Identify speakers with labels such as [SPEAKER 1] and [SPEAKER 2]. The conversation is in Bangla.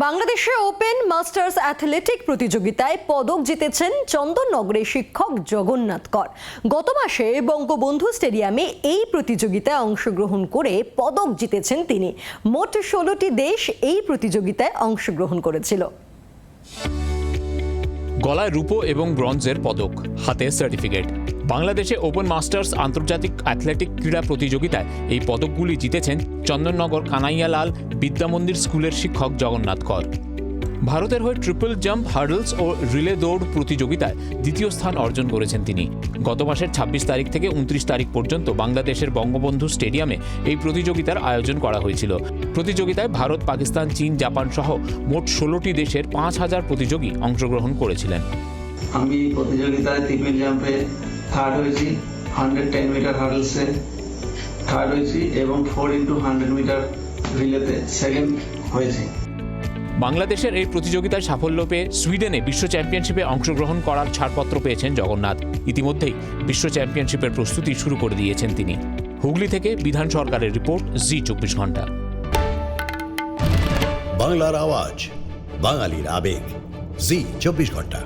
[SPEAKER 1] বাংলাদেশে ওপেন মাস্টার্স অ্যাথলেটিক প্রতিযোগিতায় পদক জিতেছেন চন্দননগরের শিক্ষক জগন্নাথ কর। গত মাসে বঙ্গবন্ধু স্টেডিয়ামে এই প্রতিযোগিতায় অংশগ্রহণ করে পদক জিতেছেন তিনি। মোট ষোলোটি দেশ এই প্রতিযোগিতায় অংশগ্রহণ করেছিল।
[SPEAKER 2] গলায় রূপো এবং ব্রঞ্জের পদক, হাতে সার্টিফিকেট। বাংলাদেশে ওপেন মাস্টার্স আন্তর্জাতিক অ্যাথলেটিক ক্রীড়া প্রতিযোগিতায় এই পদকগুলি জিতেছেন চন্দননগর কানাইয়ালাল বিদ্যামন্দির স্কুলের শিক্ষক জগন্নাথ কর। ভারতের হয়ে ট্রিপল জাম্প, হার্ডলস ও রিলে দৌড় প্রতিযোগিতায় দ্বিতীয় স্থান অর্জন করেছেন তিনি। গত মাসের ছাব্বিশ তারিখ থেকে উনত্রিশ তারিখ পর্যন্ত বাংলাদেশের বঙ্গবন্ধু স্টেডিয়ামে এই প্রতিযোগিতার আয়োজন করা হয়েছিল। প্রতিযোগিতায় ভারত, পাকিস্তান, চীন, জাপান সহ মোট ষোলোটি দেশের পাঁচ হাজার প্রতিযোগী অংশগ্রহণ করেছিলেন।
[SPEAKER 3] আমি প্রতিযোগিতায় ট্রিপল জাম্পে থার্ড হয়েছি হান্ড্রেড টেন মিটার হার্ডলসে থার্ড হয়েছি এবং ফোর ইন্টু হান্ড্রেড মিটার রিলেতে সেকেন্ড হয়েছি।
[SPEAKER 2] বাংলাদেশের এই প্রতিযোগিতায় সাফল্য পেয়ে সুইডেনে বিশ্ব চ্যাম্পিয়নশিপে অংশগ্রহণ করার ছাড়পত্র পেয়েছেন জগন্নাথ। ইতিমধ্যেই বিশ্ব চ্যাম্পিয়নশিপের প্রস্তুতি শুরু করে দিয়েছেন তিনি। হুগলি থেকে বিধান সরকারের রিপোর্ট জি চব্বিশ ঘণ্টা।
[SPEAKER 4] বাংলার আওয়াজ বাঙালির আবেগ জি চব্বিশ ঘণ্টা।